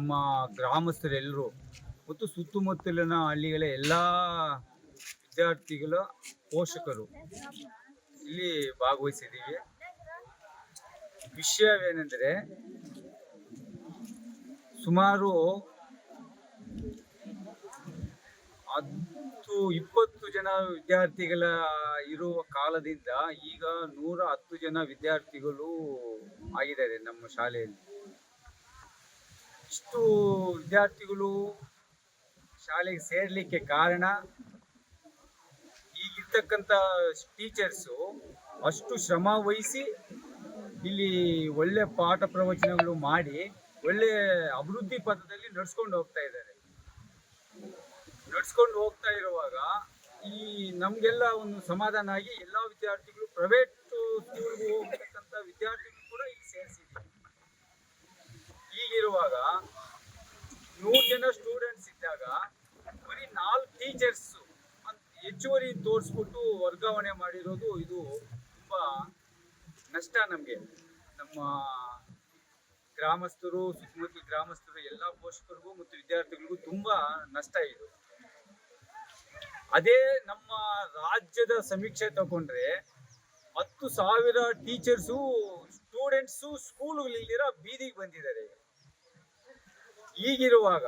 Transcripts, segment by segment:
ನಮ್ಮ ಗ್ರಾಮಸ್ಥರೆಲ್ಲರೂ ಮತ್ತು ಸುತ್ತಮುತ್ತಲಿನ ಹಳ್ಳಿಗಳ ಎಲ್ಲ ವಿದ್ಯಾರ್ಥಿಗಳ ಪೋಷಕರು ಇಲ್ಲಿ ಭಾಗವಹಿಸಿದ್ದೀವಿ. ವಿಷಯವೇನೆಂದರೆ ಸುಮಾರು ಹತ್ತು ಇಪ್ಪತ್ತು ಜನ ವಿದ್ಯಾರ್ಥಿಗಳ ಇರುವ ಕಾಲದಿಂದ ಈಗ ನೂರ ಹತ್ತು ಜನ ವಿದ್ಯಾರ್ಥಿಗಳು ಆಗಿದ್ದಾರೆ ನಮ್ಮ ಶಾಲೆಯಲ್ಲಿ. ಇಷ್ಟು ವಿದ್ಯಾರ್ಥಿಗಳು ಶಾಲೆಗೆ ಸೇರಲಿಕ್ಕೆ ಕಾರಣ ಈಗಿರ್ತಕ್ಕಂಥ ಟೀಚರ್ಸು ಅಷ್ಟು ಶ್ರಮ ವಹಿಸಿ ಇಲ್ಲಿ ಒಳ್ಳೆ ಪಾಠ ಪ್ರವಚನಗಳು ಮಾಡಿ ಒಳ್ಳೆ ಅಭಿವೃದ್ಧಿ ಪಥದಲ್ಲಿ ನಡ್ಸ್ಕೊಂಡು ಹೋಗ್ತಾ ಇದ್ದಾರೆ. ನಡ್ಸ್ಕೊಂಡು ಹೋಗ್ತಾ ಇರುವಾಗ ಈ ನಮಗೆಲ್ಲ ಒಂದು ಸಮಾಧಾನ ಆಗಿ ಎಲ್ಲ ವಿದ್ಯಾರ್ಥಿಗಳು ಪ್ರೈವೇಟ್ ಸ್ಕೂಲ್ಗೆ ಹೋಗ್ತಕ್ಕಂಥ ವಿದ್ಯಾರ್ಥಿಗಳು ಈಗಿರುವಾಗ ನೂರು ಜನ ಸ್ಟೂಡೆಂಟ್ಸ್ ಇದ್ದಾಗ ಬರೀ ನಾಲ್ಕು ಟೀಚರ್ಸ್ ಹೆಚ್ಚುವರಿ ತೋರಿಸ್ಬಿಟ್ಟು ವರ್ಗಾವಣೆ ಮಾಡಿರೋದು ಇದು ತುಂಬಾ ನಷ್ಟ ನಮಗೆ. ನಮ್ಮ ಗ್ರಾಮಸ್ಥರು, ಸುತ್ತಮುತ್ತಲ ಗ್ರಾಮಸ್ಥರು, ಎಲ್ಲ ಪೋಷಕರಿಗೂ ಮತ್ತು ವಿದ್ಯಾರ್ಥಿಗಳಿಗೂ ತುಂಬಾ ನಷ್ಟ ಇದು. ಅದೇ ನಮ್ಮ ರಾಜ್ಯದ ಸಮೀಕ್ಷೆ ತಗೊಂಡ್ರೆ ಹತ್ತು ಸಾವಿರ ಟೀಚರ್ಸು ಸ್ಟೂಡೆಂಟ್ಸು ಸ್ಕೂಲ್ಗಳಿಲ್ಲಿರೋ ಬೀದಿಗೆ ಬಂದಿದ್ದಾರೆ. ಈಗಿರುವಾಗ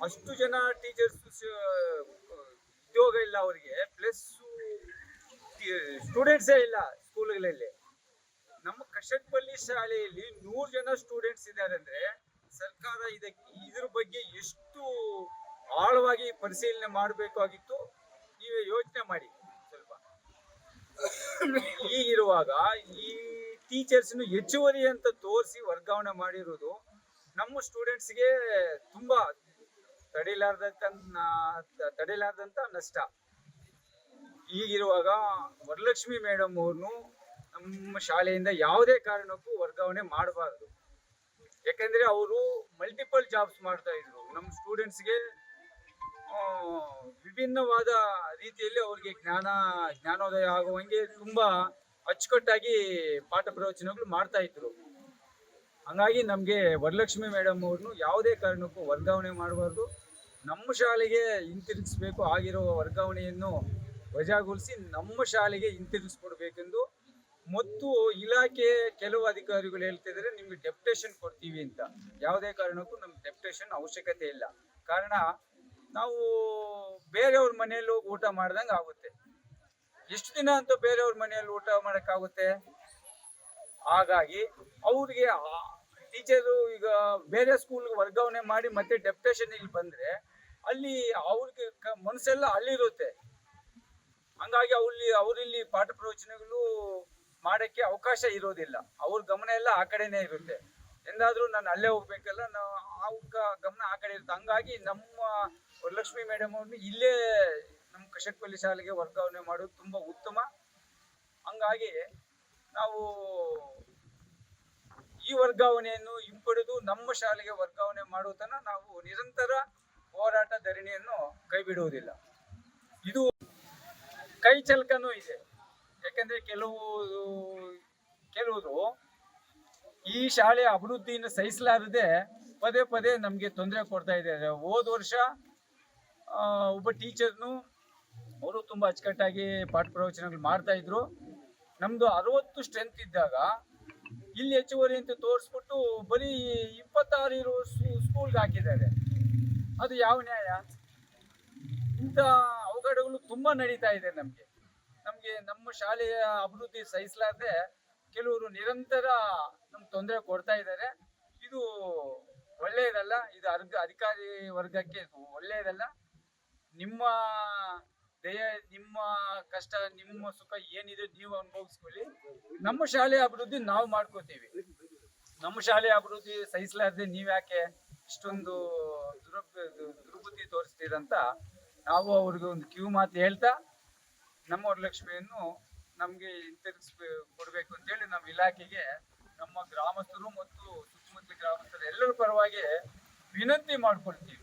ಅಷ್ಟು ಜನ ಟೀಚರ್ಸ್ ಉದ್ಯೋಗ ಇಲ್ಲ ಅವರಿಗೆ ಪ್ಲಸ್ ಸ್ಟೂಡೆಂಟ್ಸೇ ಇಲ್ಲ ಸ್ಕೂಲ್ಗಳಲ್ಲಿ. ನಮ್ಮ ಕಷಟ್ಪಲ್ಲಿ ಶಾಲೆಯಲ್ಲಿ ನೂರು ಜನ ಸ್ಟೂಡೆಂಟ್ಸ್ ಇದ್ದಾರೆ ಅಂದ್ರೆ ಸರ್ಕಾರ ಇದಕ್ಕೆ, ಇದ್ರ ಬಗ್ಗೆ ಎಷ್ಟು ಆಳವಾಗಿ ಪರಿಶೀಲನೆ ಮಾಡಬೇಕಾಗಿತ್ತು ನೀವೇ ಯೋಚನೆ ಮಾಡಿ ಸ್ವಲ್ಪ. ಈಗಿರುವಾಗ ಈ ಟೀಚರ್ಸ್ನು ಹೆಚ್ಚುವರಿ ಅಂತ ತೋರಿಸಿ ವರ್ಗಾವಣೆ ಮಾಡಿರೋದು ನಮ್ಮ ಸ್ಟೂಡೆಂಟ್ಸ್ಗೆ ತುಂಬಾ ತಡಿಲಾರ್ದಂತ ತಡಿಲಾರ್ದಂತ ನಷ್ಟ. ಈಗಿರುವಾಗ ವರಲಕ್ಷ್ಮಿ ಮೇಡಮ್ ಅವ್ರನ್ನು ನಮ್ಮ ಶಾಲೆಯಿಂದ ಯಾವುದೇ ಕಾರಣಕ್ಕೂ ವರ್ಗಾವಣೆ ಮಾಡಬಾರ್ದು. ಯಾಕಂದ್ರೆ ಅವರು ಮಲ್ಟಿಪಲ್ ಜಾಬ್ಸ್ ಮಾಡ್ತಾ ಇದ್ರು. ನಮ್ಮ ಸ್ಟೂಡೆಂಟ್ಸ್ಗೆ ವಿಭಿನ್ನವಾದ ರೀತಿಯಲ್ಲಿ ಅವ್ರಿಗೆ ಜ್ಞಾನ, ಜ್ಞಾನೋದಯ ಆಗುವಂಗೆ ತುಂಬಾ ಅಚ್ಚುಕಟ್ಟಾಗಿ ಪಾಠ ಪ್ರವಚನಗಳು ಮಾಡ್ತಾ ಇದ್ರು. ಹಂಗಾಗಿ ನಮಗೆ ವರಲಕ್ಷ್ಮಿ ಮೇಡಮ್ ಅವ್ರನ್ನು ಯಾವುದೇ ಕಾರಣಕ್ಕೂ ವರ್ಗಾವಣೆ ಮಾಡಬಾರ್ದು. ನಮ್ಮ ಶಾಲೆಗೆ ಹಿಂತಿರುಗಿಸ್ಬೇಕು ಆಗಿರೋ ವರ್ಗಾವಣೆಯನ್ನು ವಜಾಗೊಳಿಸಿ ನಮ್ಮ ಶಾಲೆಗೆ ಹಿಂತಿರುಗಿಸ್ಕೊಡ್ಬೇಕೆಂದು ಮತ್ತು ಇಲಾಖೆ ಕೆಲವು ಅಧಿಕಾರಿಗಳು ಹೇಳ್ತಿದ್ದಾರೆ, ನಿಮ್ಗೆ ಡೆಪ್ಟೇಷನ್ ಕೊಡ್ತೀವಿ ಅಂತ. ಯಾವುದೇ ಕಾರಣಕ್ಕೂ ನಮ್ಗೆ ಡೆಪ್ಟೇಷನ್ ಅವಶ್ಯಕತೆ ಇಲ್ಲ. ಕಾರಣ, ನಾವು ಬೇರೆಯವ್ರ ಮನೆಯಲ್ಲಿ ಊಟ ಮಾಡ್ದಂಗೆ ಆಗುತ್ತೆ. ಎಷ್ಟು ದಿನ ಅಂತೂ ಬೇರೆಯವ್ರ ಮನೆಯಲ್ಲಿ ಊಟ ಮಾಡೋಕ್ಕಾಗುತ್ತೆ? ಹಾಗಾಗಿ ಅವ್ರಿಗೆ ಟೀಚರು ಈಗ ಬೇರೆ ಸ್ಕೂಲ್ಗೆ ವರ್ಗಾವಣೆ ಮಾಡಿ ಮತ್ತೆ ಡೆಪ್ಟೇಷನ್ ಇಲ್ಲಿ ಬಂದ್ರೆ ಅಲ್ಲಿ ಅವ್ರಿಗೆ ಮನಸ್ಸೆಲ್ಲ ಅಲ್ಲಿರುತ್ತೆ. ಹಂಗಾಗಿ ಅಲ್ಲಿ ಅವರಿಲ್ಲಿ ಪಾಠ ಪ್ರವಚನಗಳು ಮಾಡಕ್ಕೆ ಅವಕಾಶ ಇರೋದಿಲ್ಲ. ಅವ್ರ ಗಮನ ಎಲ್ಲ ಆ ಕಡೆನೇ ಇರುತ್ತೆ. ಎಂದಾದರೂ ನಾನು ಅಲ್ಲೇ ಹೋಗ್ಬೇಕಲ್ಲ ನಾವು ಅವ್ಕ ಗಮನ ಆ ಕಡೆ ಇರುತ್ತೆ. ಹಂಗಾಗಿ ನಮ್ಮ ವರಲಕ್ಷ್ಮಿ ಮೇಡಮ್ ಅವ್ರನ್ನ ಇಲ್ಲೇ ನಮ್ಮ ಕಶಕ್ಪಲ್ಲಿ ಶಾಲೆಗೆ ವರ್ಗಾವಣೆ ಮಾಡೋದು ತುಂಬಾ ಉತ್ತಮ. ಹಂಗಾಗಿ ನಾವು ಈ ವರ್ಗಾವಣೆಯನ್ನು ಹಿಂಪಡೆದು ನಮ್ಮ ಶಾಲೆಗೆ ವರ್ಗಾವಣೆ ಮಾಡುವುದನ್ನು ನಾವು ನಿರಂತರ ಹೋರಾಟ ಧರಣಿಯನ್ನು ಕೈ ಬಿಡುವುದಿಲ್ಲ ಇದು ಕೈ ಚಲಕನೂ ಇದೆ. ಯಾಕಂದ್ರೆ ಕೆಲವು ಕೆಲವರು ಈ ಶಾಲೆಯ ಅಭಿವೃದ್ಧಿಯನ್ನು ಸಹಿಸಲಾರದೆ ಪದೇ ಪದೇ ನಮಗೆ ತೊಂದರೆ ಕೊಡ್ತಾ ಇದ್ದಾರೆ. ಹೋದ ವರ್ಷ ಒಬ್ಬ ಟೀಚರ್ನು ಅವರು ತುಂಬಾ ಅಚ್ಚುಕಟ್ಟಾಗಿ ಪಾಠ ಪ್ರವಚನಗಳು ಮಾಡ್ತಾ ಇದ್ರು. ನಮ್ದು ಅರವತ್ತು ಸ್ಟ್ರೆಂತ್ ಇದ್ದಾಗ ಇಲ್ಲಿ ಹೆಚ್ಚುವರಿ ಅಂತ ತೋರಿಸ್ಬಿಟ್ಟು ಬರೀ ಇಪ್ಪತ್ತಾರು ಇರೋ ಸ್ಕೂಲ್ಗೆ ಹಾಕಿದ್ದಾರೆ. ಅದು ಯಾವ ನ್ಯಾಯ? ಇಂಥ ಅವಘಡಗಳು ತುಂಬಾ ನಡೀತಾ ಇದೆ ನಮಗೆ. ನಮಗೆ ನಮ್ಮ ಶಾಲೆಯ ಅಭಿವೃದ್ಧಿ ಸಹಿಸಲಾರದೆ ಕೆಲವರು ನಿರಂತರ ನಮ್ಗೆ ತೊಂದರೆ ಕೊಡ್ತಾ ಇದ್ದಾರೆ. ಇದು ಒಳ್ಳೆಯದಲ್ಲ, ಇದು ಅರ್ಗ ಅಧಿಕಾರಿ ವರ್ಗಕ್ಕೆ ಒಳ್ಳೆಯದಲ್ಲ. ನಿಮ್ಮ ದಯ ನಿಮ್ಮ ಕಷ್ಟ, ನಿಮ್ಮ ಸುಖ ಏನಿದೆ ನೀವು ಅನುಭವಿಸ್ಕೊಳ್ಳಿ. ನಮ್ಮ ಶಾಲೆ ಅಭಿವೃದ್ಧಿ ನಾವು ಮಾಡ್ಕೋತೀವಿ. ನಮ್ಮ ಶಾಲೆ ಅಭಿವೃದ್ಧಿ ಸಹಿಸಲಾರದೆ ನೀವ್ಯಾಕೆ ಇಷ್ಟೊಂದು ದುರಬ್ ದುರ್ಬುದ್ಧಿ ತೋರಿಸ್ತೀರಂತ ನಾವು ಅವ್ರಿಗೆ ಒಂದು ಕಿವಿ ಮಾತು ಹೇಳ್ತಾ ನಮ್ಮ ವರಲಕ್ಷ್ಮಿಯನ್ನು ನಮಗೆ ಹಿಂತಿರುಗಿಸ್ ಕೊಡಬೇಕು ಅಂತೇಳಿ ನಮ್ಮ ಇಲಾಖೆಗೆ ನಮ್ಮ ಗ್ರಾಮಸ್ಥರು ಮತ್ತು ಸುತ್ತಮುತ್ತಲ ಗ್ರಾಮಸ್ಥರು ಎಲ್ಲರ ಪರವಾಗಿ ವಿನಂತಿ ಮಾಡ್ಕೊಳ್ತೀವಿ.